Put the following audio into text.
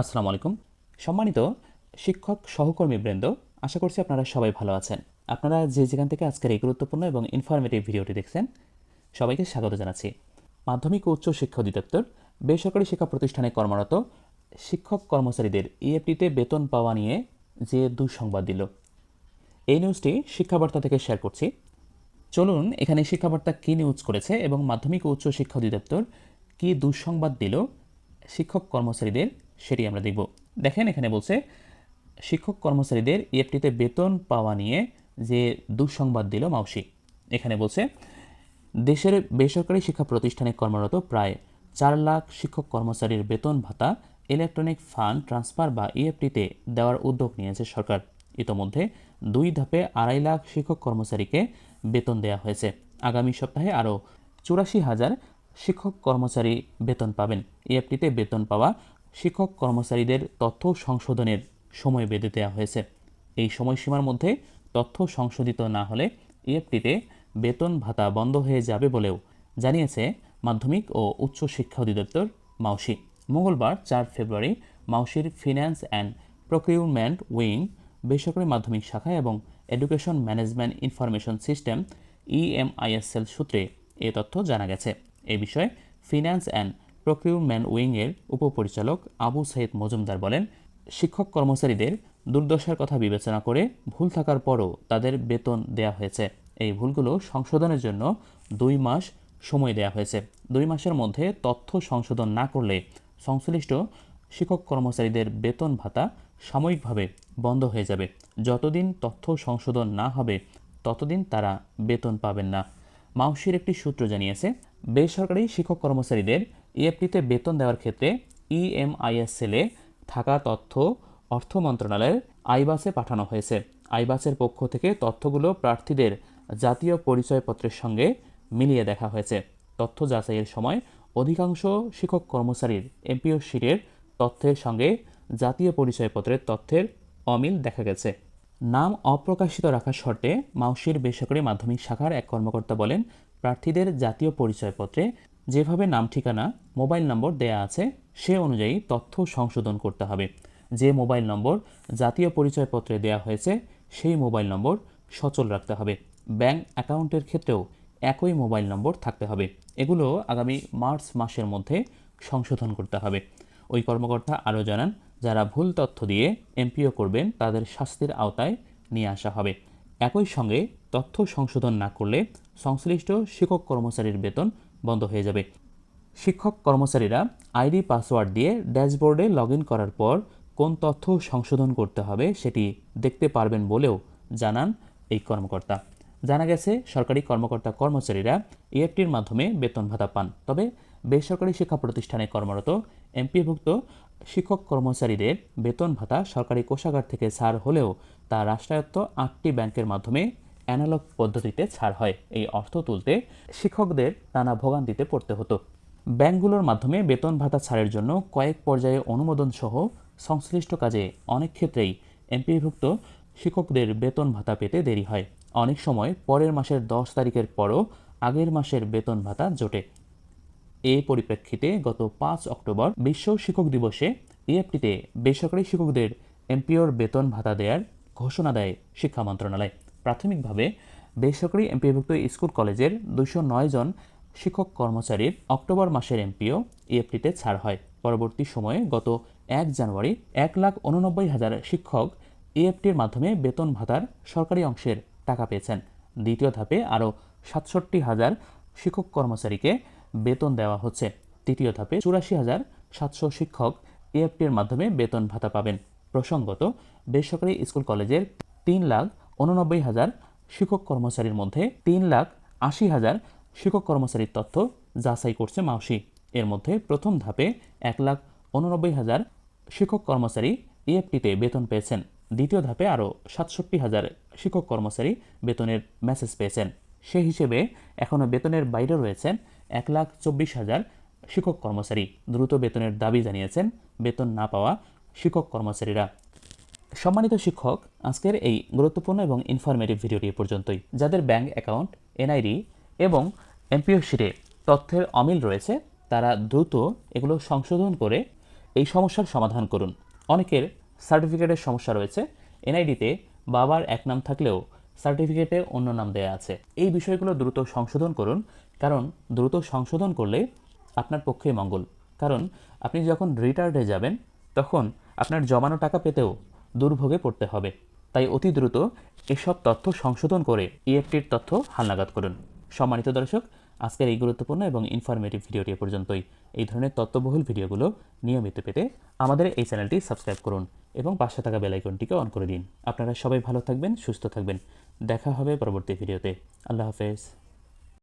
আসসালামু আলাইকুম। সম্মানিত শিক্ষক সহকর্মী বৃন্দ, আশা করছি আপনারা সবাই ভালো আছেন। আপনারা যে যেখান থেকে আজকের এই গুরুত্বপূর্ণ এবং ইনফরমেটিভ ভিডিওটি দেখছেন, সবাইকে স্বাগত জানাচ্ছি। মাধ্যমিক ও উচ্চ শিক্ষা অধিদপ্তর বেসরকারি শিক্ষা প্রতিষ্ঠানে কর্মরত শিক্ষক কর্মচারীদের ইএফটিতে বেতন পাওয়া নিয়ে যে দুঃসংবাদ দিল। এই নিউজটি শিক্ষাবার্তা থেকে শেয়ার করছি। চলুন এখানে শিক্ষাবার্তা কী নিউজ করেছে এবং মাধ্যমিক ও উচ্চ শিক্ষা অধিদপ্তর কী দুঃসংবাদ দিল শিক্ষক কর্মচারীদের সেটি আমরা দেখব। দেখেন এখানে বলছে, শিক্ষক কর্মচারীদের ইএফটিতে বেতন পাওয়া নিয়ে যে দুঃসংবাদ দিল মাউসি। এখানে বলছে, দেশের বেসরকারি শিক্ষা প্রতিষ্ঠানে কর্মরত প্রায় চার লাখ শিক্ষক কর্মচারীর বেতন ভাতা ইলেকট্রনিক ফান্ড ট্রান্সফার বা ইএফটিতে দেওয়ার উদ্যোগ নিয়েছে সরকার। ইতোমধ্যে দুই ধাপে আড়াই লাখ শিক্ষক কর্মচারীকে বেতন দেওয়া হয়েছে। আগামী সপ্তাহে আরও চুরাশি হাজার শিক্ষক কর্মচারী বেতন পাবেন। ইএফটিতে বেতন পাওয়া শিক্ষক কর্মচারীদের তথ্য সংশোধনের সময় বেঁধে দেওয়া হয়েছে। এই সময়সীমার মধ্যে তথ্য সংশোধিত না হলে ইএফটিতে বেতন ভাতা বন্ধ হয়ে যাবে বলেও জানিয়েছে মাধ্যমিক ও উচ্চ শিক্ষা অধিদপ্তর মাউসি। মঙ্গলবার চার ফেব্রুয়ারি মাউসির ফিন্যান্স অ্যান্ড প্রকিউরমেন্ট উইং, বেসরকারি মাধ্যমিক শাখা এবং education management information system, EMISL সূত্রে এ তথ্য জানা গেছে। এ বিষয়ে ফিন্যান্স অ্যান্ড প্রকিউরমেন্ট উইংয়ের উপপরিচালক আবু সাইদ মজুমদার বলেন, শিক্ষক কর্মচারীদের দুর্দশার কথা বিবেচনা করে ভুল থাকার পরও তাদের বেতন দেয়া হয়েছে। এই ভুলগুলো সংশোধনের জন্য দুই মাস সময় দেয়া হয়েছে। দুই মাসের মধ্যে তথ্য সংশোধন না করলে সংশ্লিষ্ট শিক্ষক কর্মচারীদের বেতন ভাতা সাময়িকভাবে বন্ধ হয়ে যাবে। যতদিন তথ্য সংশোধন না হবে, ততদিন তারা বেতন পাবেন না। মাউসির একটি সূত্র জানিয়েছে, বেসরকারি শিক্ষক কর্মচারীদের ইএফটিতে বেতন দেওয়ার ক্ষেত্রে ইএমআইএসএলে থাকা তথ্য অর্থ মন্ত্রণালয়ের আইবাসে পাঠানো হয়েছে। আইবাসের পক্ষ থেকে তথ্যগুলো প্রার্থীদের জাতীয় পরিচয়পত্রের সঙ্গে মিলিয়ে দেখা হয়েছে। তথ্য যাচাইয়ের সময় অধিকাংশ শিক্ষক কর্মচারীর এমপিও শিটের তথ্যের সঙ্গে জাতীয় পরিচয়পত্রের তথ্যের অমিল দেখা গেছে। নাম অপ্রকাশিত রাখার শর্তে মাউসির বেসরকারি মাধ্যমিক শাখার এক কর্মকর্তা বলেন, প্রার্থীদের জাতীয় পরিচয়পত্রে যেভাবে নাম ঠিকানা, মোবাইল নম্বর দেয়া আছে, সে অনুযায়ী তথ্য সংশোধন করতে হবে। যে মোবাইল নম্বর জাতীয় পরিচয়পত্রে দেয়া হয়েছে, সেই মোবাইল নম্বর সচল রাখতে হবে। ব্যাংক অ্যাকাউন্টের ক্ষেত্রেও একই মোবাইল নম্বর থাকতে হবে। এগুলো আগামী মার্চ মাসের মধ্যে সংশোধন করতে হবে। ওই কর্মকর্তা আরও জানান, যারা ভুল তথ্য দিয়ে এমপিও করবেন, তাদের শাস্তির আওতায় নিয়ে আসা হবে। একই সঙ্গে তথ্য সংশোধন না করলে সংশ্লিষ্ট শিক্ষক কর্মচারীর বেতন বন্ধ হয়ে যাবে। শিক্ষক কর্মচারীরা আইডি পাসওয়ার্ড দিয়ে ড্যাশবোর্ডে লগ করার পর কোন তথ্য সংশোধন করতে হবে সেটি দেখতে পারবেন বলেও জানান এই কর্মকর্তা। জানা গেছে, সরকারি কর্মকর্তা কর্মচারীরা ইএফটির মাধ্যমে বেতন ভাতা পান। তবে বেসরকারি শিক্ষা প্রতিষ্ঠানে কর্মরত এমপিভুক্ত শিক্ষক কর্মচারীদের বেতন ভাতা সরকারি কোষাগার থেকে ছাড় হলেও তা রাষ্ট্রায়ত্ত আটটি ব্যাংকের মাধ্যমে অ্যানালগ পদ্ধতিতে ছাড় হয়। এই অর্থ তুলতে শিক্ষকদের নানা ভোগান্তিতে পড়তে হতো। ব্যাংকগুলোর মাধ্যমে বেতন ভাতা ছাড়ের জন্য কয়েক পর্যায়ে অনুমোদন সহ সংশ্লিষ্ট কাজে অনেক ক্ষেত্রেই এমপিভুক্ত শিক্ষকদের বেতন ভাতা পেতে দেরি হয়। অনেক সময় পরের মাসের দশ তারিখের পরও আগের মাসের বেতন ভাতা জোটে। এ পরিপ্রেক্ষিতে গত পাঁচ অক্টোবর বিশ্ব শিক্ষক দিবসে ইএফটিতে বেসরকারি শিক্ষকদের এমপিওর বেতন ভাতা দেওয়ার ঘোষণা দেয় শিক্ষা মন্ত্রণালয়। প্রাথমিকভাবে বেসরকারি এমপিভুক্ত স্কুল কলেজের দুশো নয় জন শিক্ষক কর্মচারীর অক্টোবর মাসের এমপিও ইএফটিতে ছাড় হয়। পরবর্তী সময়ে গত এক জানুয়ারি এক লাখ উননব্বই হাজার শিক্ষক ইএফটির মাধ্যমে বেতন ভাতার সরকারি অংশের টাকা পেয়েছেন। দ্বিতীয় ধাপে আরও সাতষট্টি হাজার শিক্ষক কর্মচারীকে বেতন দেওয়া হচ্ছে। তৃতীয় ধাপে চুরাশি হাজার সাতশো শিক্ষক ইএফটির মাধ্যমে বেতন ভাতা পাবেন। প্রসঙ্গত, বেসরকারি স্কুল কলেজের তিন লাখ উননব্বই হাজার শিক্ষক কর্মচারীর মধ্যে তিন লাখ আশি হাজার শিক্ষক কর্মচারীর তথ্য যাচাই করছে মাউসি। এর মধ্যে প্রথম ধাপে এক লাখ উননব্বই হাজার শিক্ষক কর্মচারী ইএফটিতে বেতন পেয়েছেন। দ্বিতীয় ধাপে আরও সাতষট্টি হাজার শিক্ষক কর্মচারী বেতনের মেসেজ পেয়েছেন। সে হিসেবে এখনও বেতনের বাইরে রয়েছেন এক লাখ চব্বিশ হাজার শিক্ষক কর্মচারী। দ্রুত বেতনের দাবি জানিয়েছেন, বেতন না পাওয়া শিক্ষক কর্মচারীরা। সম্মানিত শিক্ষক, আজকের এই গুরুত্বপূর্ণ এবং ইনফরমেটিভ ভিডিওটি পর্যন্তই। যাদের ব্যাংক অ্যাকাউন্ট এনআইডি এবং এমপিও শিটে তথ্যের অমিল রয়েছে, তারা দ্রুত এগুলো সংশোধন করে এই সমস্যার সমাধান করুন। অনেকের সার্টিফিকেটের সমস্যা রয়েছে এনআইডিতে বাবার এক নাম থাকলেও সার্টিফিকেটে অন্য নাম দেয়া আছে। এই বিষয়গুলো দ্রুত সংশোধন করুন, কারণ দ্রুত সংশোধন করলে আপনার পক্ষে মঙ্গল। কারণ আপনি যখন রিটায়ার্ডে যাবেন, তখন আপনার জমানো টাকা পেতেও দুর্ভোগে পড়তে হবে। তাই অতি দ্রুত এসব তথ্য সংশোধন করে ইএফটির তথ্য হালনাগাদ করুন। সম্মানিত দর্শক, আজকের এই গুরুত্বপূর্ণ এবং ইনফরমেটিভ ভিডিওটি পর্যন্তই। এই ধরনের তথ্যবহুল ভিডিওগুলো নিয়মিত পেতে আমাদের এই চ্যানেলটি সাবস্ক্রাইব করুন এবং পাশে থাকা বেলাইকনটিকে অন করে দিন। আপনারা সবাই ভালো থাকবেন, সুস্থ থাকবেন। দেখা হবে পরবর্তী ভিডিওতে আল্লাহ হাফেজ।